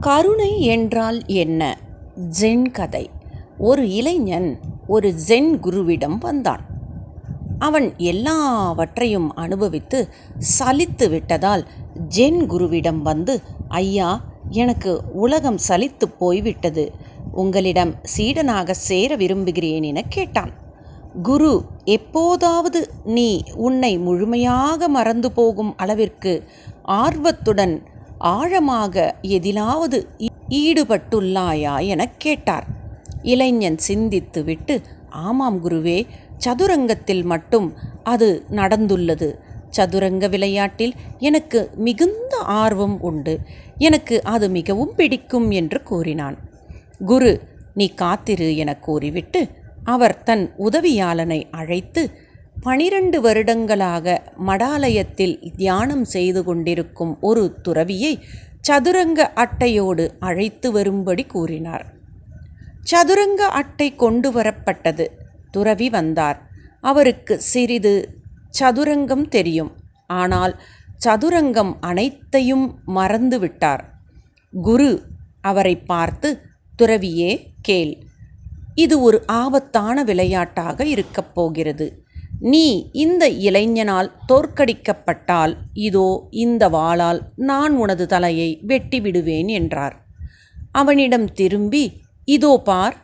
கருணை என்றால் என்ன? ஜென் கதை. ஒரு இளைஞன் ஒரு ஜென் குருவிடம் வந்தான். அவன் எல்லாவற்றையும் அனுபவித்து சலித்து விட்டதால் ஜென் குருவிடம் வந்து ஐயா எனக்கு உலகம் சலித்து போய்விட்டது. உங்களிடம் சீடனாக சேர விரும்புகிறேன் என கேட்டான். குரு எப்போதாவது நீ உன்னை முழுமையாக மறந்து போகும் அளவிற்கு ஆர்வத்துடன் ஆழமாக எதிலாவது ஈடுபட்டுள்ளாயா எனக் கேட்டார். இளைஞன் சிந்தித்துவிட்டு ஆமாம் குருவே சதுரங்கத்தில் மட்டும் அது நடந்துள்ளது. சதுரங்க விளையாட்டில் எனக்கு மிகுந்த ஆர்வம் உண்டு. எனக்கு அது மிகவும் பிடிக்கும் என்று கூறினான். குரு நீ காத்திரு என கூறிவிட்டு அவர் தன் உதவியாளனை அழைத்து பனிரெண்டு வருடங்களாக மடாலயத்தில் தியானம் செய்து கொண்டிருக்கும் ஒரு துறவியை சதுரங்க அட்டையோடு அழைத்து வரும்படி கூறினார். சதுரங்க அட்டை கொண்டு வரப்பட்டது. துறவி வந்தார். அவருக்கு சிறிது சதுரங்கம் தெரியும். ஆனால் சதுரங்கம் அனைத்தையும் மறந்துவிட்டார் குரு அவரை பார்த்து துறவியே கேள். இது ஒரு ஆபத்தான விளையாட்டாக இருக்கப் போகிறது. நீ இந்த இளைஞனால் தோற்கடிக்கப்பட்டால் இதோ இந்த வாளால் நான் உனது தலையை வெட்டி விடுவேன் என்றார். அவனிடம் திரும்பி இதோ பார்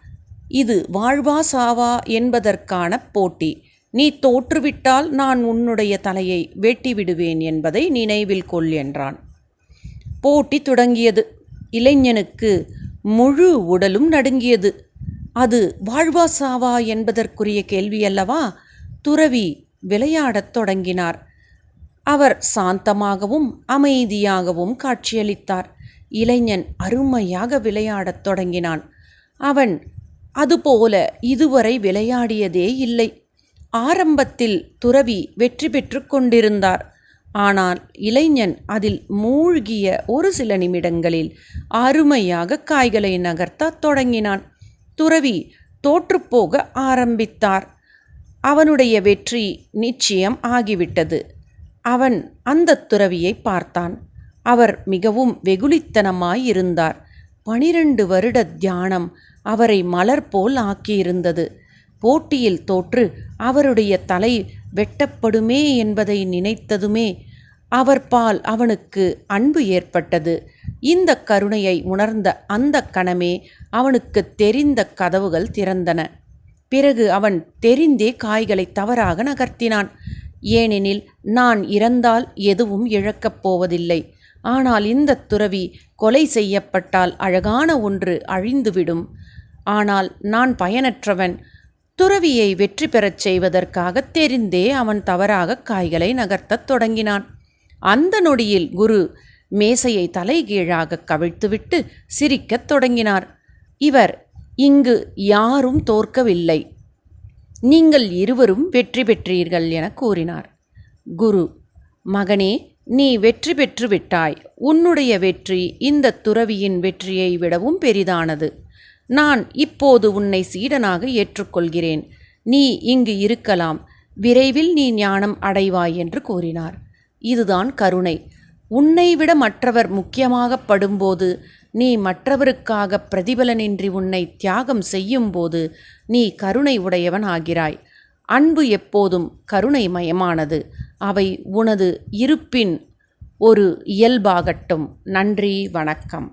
இது வாழ்வா சாவா என்பதற்கான போட்டி. நீ தோற்றுவிட்டால் நான் உன்னுடைய தலையை வெட்டிவிடுவேன் என்பதை நினைவில் கொள் என்றான். போட்டி தொடங்கியது. இளைஞனுக்கு முழு உடலும் நடுங்கியது. அது வாழ்வா சாவா என்பதற்குரிய கேள்வி அல்லவா? துறவி விளையாடத் தொடங்கினார். அவர் சாந்தமாகவும் அமைதியாகவும் காட்சியளித்தார். இளைஞன் அருமையாக விளையாடத் தொடங்கினான். அவன் அதுபோல இதுவரை விளையாடியதே இல்லை. ஆரம்பத்தில் துறவி வெற்றி பெற்று கொண்டிருந்தார். ஆனால் இளைஞன் அதில் மூழ்கிய ஒரு சில நிமிடங்களில் அருமையாக காய்களை நகர்த்தத் தொடங்கினான். துறவி தோற்றுப்போக ஆரம்பித்தார். அவனுடைய வெற்றி நிச்சயம் ஆகிவிட்டது. அவன் அந்த துறவியை பார்த்தான். அவர் மிகவும் வெகுளித்தனமாயிருந்தார். பனிரெண்டு வருட தியானம் அவரை மலர் போல் ஆக்கியிருந்தது. போட்டியில் தோற்று அவருடைய தலை வெட்டப்படுமே என்பதை நினைத்ததுமே அவர் பால் அவனுக்கு அன்பு ஏற்பட்டது. இந்த கருணையை உணர்ந்த அந்த கணமே அவனுக்கு தெரிந்த கதவுகள் திறந்தன. பிறகு அவன் தெரிந்தே காய்களை தவறாக நகர்த்தினான். ஏனெனில் நான் இறந்தால் எதுவும் இழக்கப் போவதில்லை. ஆனால் இந்த துறவி கொலை செய்யப்பட்டால் அழகான ஒன்று அழிந்துவிடும். ஆனால் நான் பயனற்றவன். துறவியை வெற்றி பெறச் செய்வதற்காக தெரிந்தே அவன் தவறாக காய்களை நகர்த்தத் தொடங்கினான். அந்த நொடியில் குரு மேசையை தலைகீழாக கவிழ்த்துவிட்டு சிரிக்கத் தொடங்கினார். இவர் இங்கு யாரும் தோற்கவில்லை. நீங்கள் இருவரும் வெற்றி பெற்றீர்கள் என கூறினார். குரு மகனே நீ வெற்றி பெற்று விட்டாய். உன்னுடைய வெற்றி இந்த துறவியின் வெற்றியை விடவும் பெரிதானது. நான் இப்போது உன்னை சீடனாக ஏற்றுக்கொள்கிறேன். நீ இங்கு இருக்கலாம். விரைவில் நீ ஞானம் அடைவாய் என்று கூறினார். இதுதான் கருணை. உன்னை விட மற்றவர் முக்கியமாக படும்போது நீ மற்றவருக்காக பிரதிபலனின்றி உன்னை தியாகம் செய்யும்போது நீ கருணை உடையவன் ஆகிறாய் அன்பு எப்போதும் கருணை மயமானது அவை உனது இருப்பின் ஒரு இயல்பாகட்டும். நன்றி வணக்கம்.